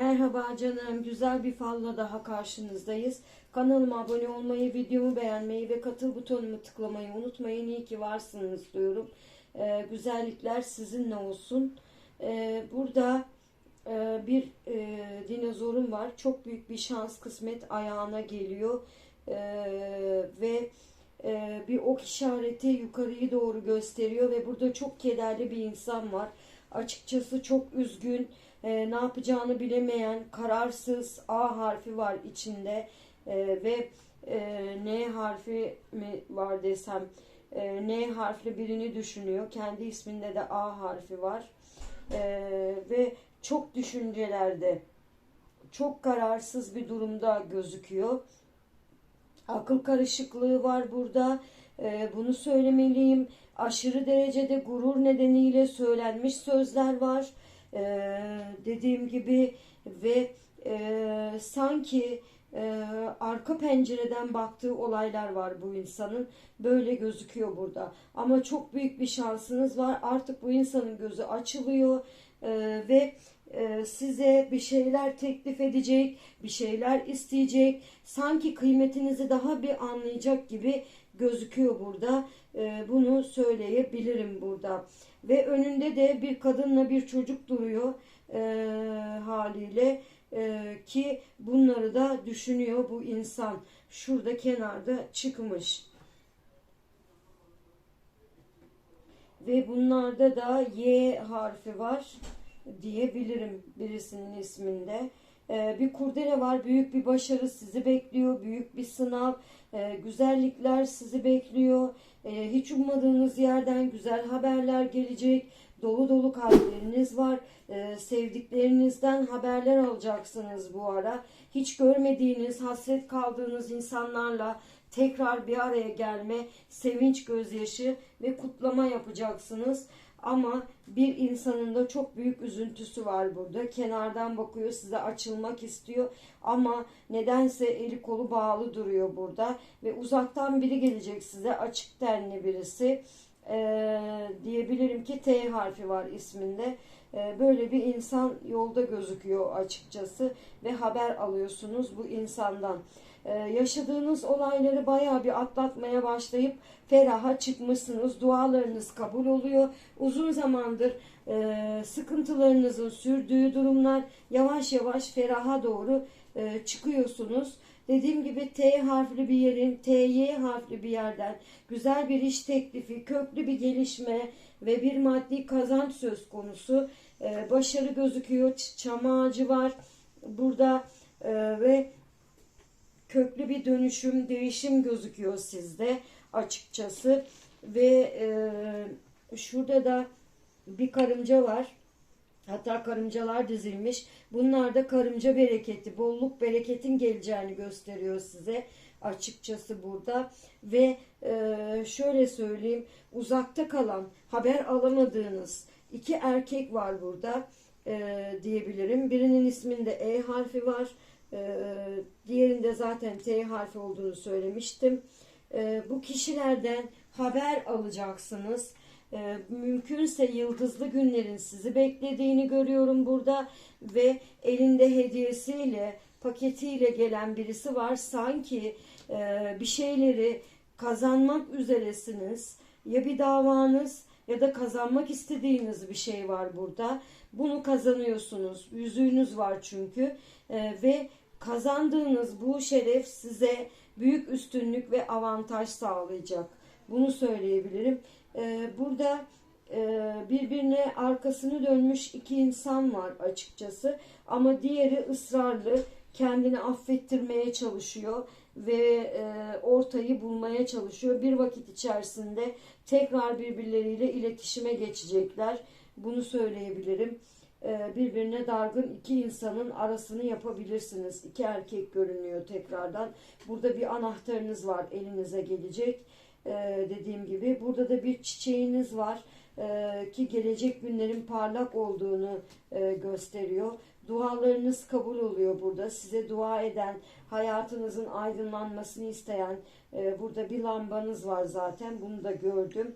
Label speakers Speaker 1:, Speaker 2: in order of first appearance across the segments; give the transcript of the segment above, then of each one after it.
Speaker 1: Merhaba canım, güzel bir falla daha karşınızdayız. Kanalıma abone olmayı, videomu beğenmeyi ve katıl butonumu tıklamayı unutmayın. İyi ki varsınız diyorum. Ee, güzellikler sizinle olsun. Ee, burada e, bir e, dinozorum var. Çok büyük bir şans, kısmet ayağına geliyor. Ee, ve e, bir ok işareti yukarıyı doğru gösteriyor ve burada çok kederli bir insan var. Açıkçası çok üzgün, e, ne yapacağını bilemeyen, kararsız A harfi var içinde E, ve e, N harfi mi var desem e, N harfli birini düşünüyor. Kendi isminde de A harfi var E, ve çok düşüncelerde, çok kararsız bir durumda gözüküyor. Akıl karışıklığı var burada. Ee, bunu söylemeliyim. Aşırı derecede gurur nedeniyle söylenmiş sözler var. Ee, dediğim gibi ve e, sanki e, arka pencereden baktığı olaylar var bu insanın. Böyle gözüküyor burada. Ama çok büyük bir şansınız var. Artık bu insanın gözü açılıyor Ee, ve e, size bir şeyler teklif edecek, bir şeyler isteyecek. Sanki kıymetinizi daha bir anlayacak gibi gözüküyor burada. E, bunu söyleyebilirim burada. Ve önünde de bir kadınla bir çocuk duruyor e, haliyle e, ki bunları da düşünüyor bu insan. Şurada kenarda çıkmış. Ve bunlarda da Y harfi var diyebilirim birisinin isminde. Ee, bir kurdele var. Büyük bir başarı sizi bekliyor. Büyük bir sınav. Ee, güzellikler sizi bekliyor. Ee, hiç ummadığınız yerden güzel haberler gelecek. Dolu dolu kalpleriniz var. Sevdiklerinizden haberler alacaksınız bu ara. Hiç görmediğiniz, hasret kaldığınız insanlarla tekrar bir araya gelme, sevinç gözyaşı ve kutlama yapacaksınız. Ama bir insanın da çok büyük üzüntüsü var burada. Kenardan bakıyor size açılmak istiyor ama nedense eli kolu bağlı duruyor burada. Ve uzaktan biri gelecek size açık tenli birisi. Ee, diyebilirim ki T harfi var isminde. Ee, böyle bir insan yolda gözüküyor açıkçası ve haber alıyorsunuz bu insandan. Ee, yaşadığınız olayları bayağı bir atlatmaya başlayıp feraha çıkmışsınız. Dualarınız kabul oluyor. Uzun zamandır e, sıkıntılarınızın sürdüğü durumlar yavaş yavaş feraha doğru e, çıkıyorsunuz. Dediğim gibi T harfli bir yerin, TY harfli bir yerden güzel bir iş teklifi, köklü bir gelişme ve bir maddi kazanç söz konusu. Ee, başarı gözüküyor, çam ağacı var burada e, ve köklü bir dönüşüm, değişim gözüküyor sizde açıkçası. Ve e, şurada da bir karınca var. Hatta karıncalar dizilmiş. Bunlar da karınca bereketi, bolluk bereketin geleceğini gösteriyor size açıkçası burada. Ve e, şöyle söyleyeyim, uzakta kalan, haber alamadığınız iki erkek var burada e, diyebilirim. Birinin isminde E harfi var. E, diğerinde zaten T harfi olduğunu söylemiştim. E, bu kişilerden haber alacaksınız. E, mümkünse yıldızlı günlerin sizi beklediğini görüyorum burada ve elinde hediyesiyle paketiyle gelen birisi var. Sanki e, bir şeyleri kazanmak üzeresiniz. Ya bir davanız ya da kazanmak istediğiniz bir şey var burada. Bunu kazanıyorsunuz. Yüzüğünüz var çünkü ve kazandığınız bu şeref size büyük üstünlük ve avantaj sağlayacak. Bunu söyleyebilirim. Ee, burada e, birbirine arkasını dönmüş iki insan var açıkçası. Ama diğeri ısrarlı kendini affettirmeye çalışıyor ve e, ortayı bulmaya çalışıyor. Bir vakit içerisinde tekrar birbirleriyle iletişime geçecekler. Bunu söyleyebilirim. Ee, birbirine dargın iki insanın arasını yapabilirsiniz. İki erkek görünüyor tekrardan. Burada bir anahtarınız var elinize gelecek. Ee, dediğim gibi burada da bir çiçeğiniz var Ee, ki gelecek günlerin parlak olduğunu e, gösteriyor. Dualarınız kabul oluyor burada. Size dua eden, hayatınızın aydınlanmasını isteyen e, burada bir lambanız var zaten. Bunu da gördüm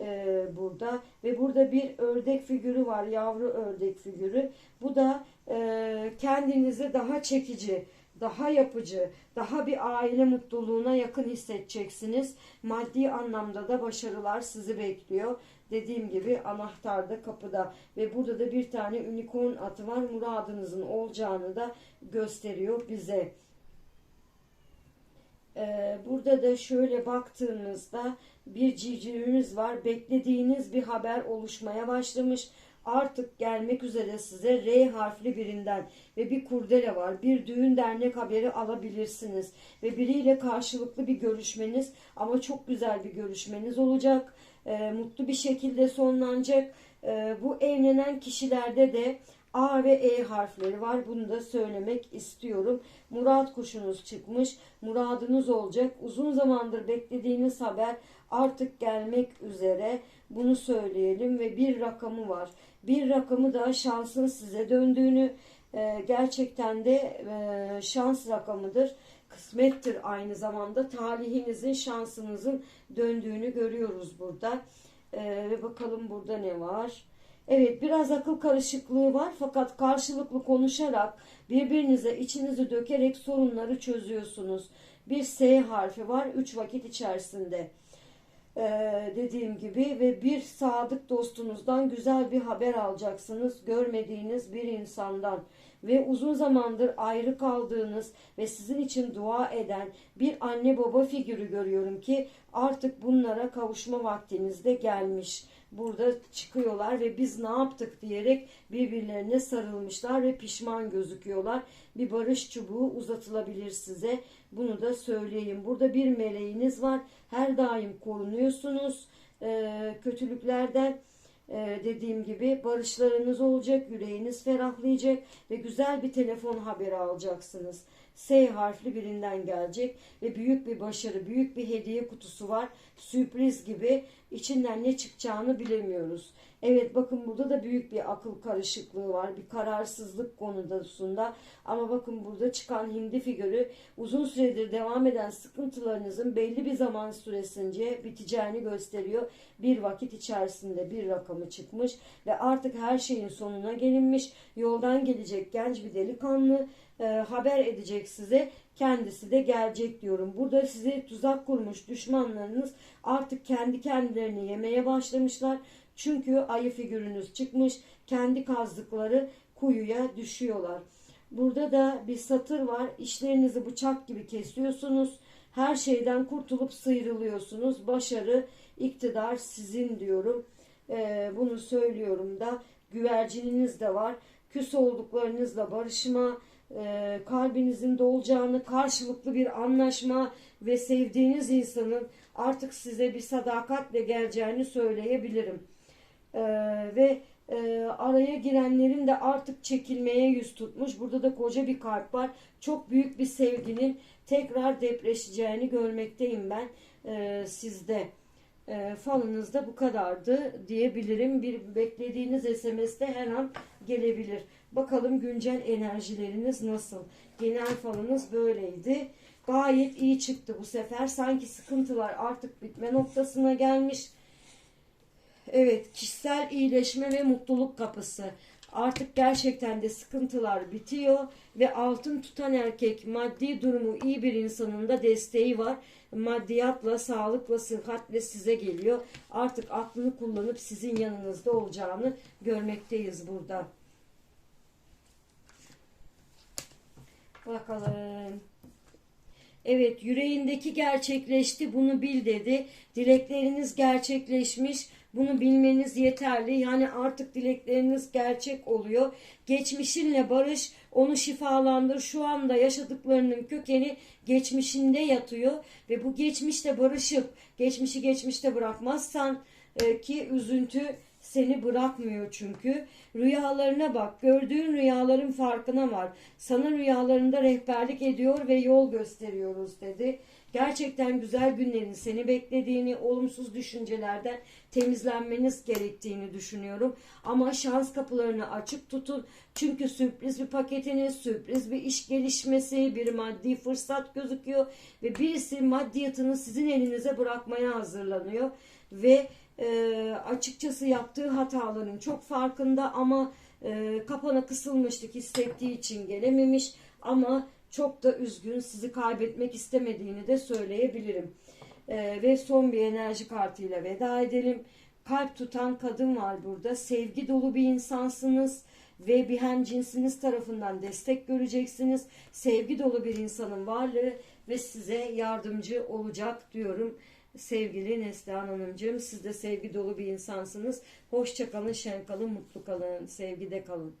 Speaker 1: e, burada ve burada bir ördek figürü var yavru ördek figürü bu da e, kendinizi daha çekici, daha yapıcı, daha bir aile mutluluğuna yakın hissedeceksiniz. Maddi anlamda da başarılar sizi bekliyor. Dediğim gibi anahtar da kapıda ve burada da bir tane unicorn atı var. Muradınızın olacağını da gösteriyor bize. Ee, burada da şöyle baktığımızda bir civcivimiz var. Beklediğiniz bir haber oluşmaya başlamış. Artık gelmek üzere size R harfli birinden ve bir kurdele var. Bir düğün dernek haberi alabilirsiniz. Ve biriyle karşılıklı bir görüşmeniz ama çok güzel bir görüşmeniz olacak. Ee, mutlu bir şekilde sonlanacak. Ee, bu evlenen kişilerde de A ve E harfleri var. Bunu da söylemek istiyorum. Murat kuşunuz çıkmış. Muradınız olacak. Uzun zamandır beklediğiniz haber artık gelmek üzere. Bunu söyleyelim ve bir rakamı var. Bir rakamı da şansın size döndüğünü e, gerçekten de e, şans rakamıdır. Kısmettir aynı zamanda. Talihinizin, şansınızın döndüğünü görüyoruz burada. E, ve bakalım burada ne var? Evet biraz akıl karışıklığı var fakat karşılıklı konuşarak birbirinize içinizi dökerek sorunları çözüyorsunuz. Bir S harfi var 3 vakit içerisinde. Ee, dediğim gibi ve bir sadık dostunuzdan güzel bir haber alacaksınız görmediğiniz bir insandan ve uzun zamandır ayrı kaldığınız ve sizin için dua eden bir anne baba figürü görüyorum ki artık bunlara kavuşma vaktiniz de gelmiş burada çıkıyorlar ve biz ne yaptık diyerek birbirlerine sarılmışlar ve pişman gözüküyorlar. Bir barış çubuğu uzatılabilir size. Bunu da söyleyeyim. Burada bir meleğiniz var. Her daim korunuyorsunuz ee, kötülüklerden. Ee, dediğim gibi barışlarınız olacak, yüreğiniz ferahlayacak ve güzel bir telefon haberi alacaksınız. S harfli birinden gelecek ve büyük bir başarı, büyük bir hediye kutusu var. Sürpriz gibi içinden ne çıkacağını bilemiyoruz. Evet bakın burada da büyük bir akıl karışıklığı var. Bir kararsızlık konusunda. Ama bakın burada çıkan hindi figürü uzun süredir devam eden sıkıntılarınızın belli bir zaman süresince biteceğini gösteriyor. Bir vakit içerisinde bir rakamı çıkmış ve artık her şeyin sonuna gelinmiş. Yoldan gelecek genç bir delikanlı e, haber edecek size. Kendisi de gelecek diyorum. Burada size tuzak kurmuş düşmanlarınız artık kendi kendilerini yemeye başlamışlar. Çünkü ayı figürünüz çıkmış. Kendi kazdıkları kuyuya düşüyorlar. Burada da bir satır var. İşlerinizi bıçak gibi kesiyorsunuz. Her şeyden kurtulup sıyrılıyorsunuz. Başarı, iktidar sizin diyorum. Ee, bunu söylüyorum da. Güvercininiz de var. Küs olduklarınızla barışma, e, kalbinizin dolacağını, karşılıklı bir anlaşma ve sevdiğiniz insanın artık size bir sadakatle geleceğini söyleyebilirim. E, ve e, araya girenlerin de artık çekilmeye yüz tutmuş. Burada da koca bir kalp var. Çok büyük bir sevginin tekrar depreşeceğini görmekteyim ben e, sizde. E, falınızda bu kadardı diyebilirim. Bir beklediğiniz SMS de her an gelebilir. Bakalım güncel enerjileriniz nasıl? Genel falınız böyleydi. Gayet iyi çıktı bu sefer. Sanki sıkıntılar artık bitme noktasına gelmiş. Evet, kişisel iyileşme ve mutluluk kapısı. Artık gerçekten de sıkıntılar bitiyor ve altın tutan erkek maddi durumu iyi bir insanın da desteği var. Maddiyatla, sağlıkla, sıhhatle size geliyor. Artık aklını kullanıp sizin yanınızda olacağını görmekteyiz burada. Bakalım. Evet yüreğindeki gerçekleşti bunu bil dedi. Dilekleriniz gerçekleşmiş. Bunu bilmeniz yeterli. Yani artık dilekleriniz gerçek oluyor. Geçmişinle barış, onu şifalandır. Şu anda yaşadıklarının kökeni geçmişinde yatıyor ve bu geçmişte barışıp geçmişi geçmişte bırakmazsan e, ki üzüntü seni bırakmıyor çünkü. Rüyalarına bak. Gördüğün rüyaların farkına var. Sana rüyalarında rehberlik ediyor ve yol gösteriyoruz dedi. Gerçekten güzel günlerin seni beklediğini, olumsuz düşüncelerden temizlenmeniz gerektiğini düşünüyorum. Ama şans kapılarını açık tutun. Çünkü sürpriz bir paketiniz, sürpriz bir iş gelişmesi, bir maddi fırsat gözüküyor ve birisi maddiyatını sizin elinize bırakmaya hazırlanıyor ve e, açıkçası yaptığı hataların çok farkında ama e, kapana kısılmışlık hissettiği için gelememiş ama çok da üzgün sizi kaybetmek istemediğini de söyleyebilirim. E, ve son bir enerji kartıyla veda edelim. Kalp tutan kadın var burada. Sevgi dolu bir insansınız ve bir hem cinsiniz tarafından destek göreceksiniz. Sevgi dolu bir insanın varlığı ve size yardımcı olacak diyorum. Sevgili Neslihan Hanımcığım siz de sevgi dolu bir insansınız. Hoşça kalın, şen kalın, mutlu kalın, sevgide kalın.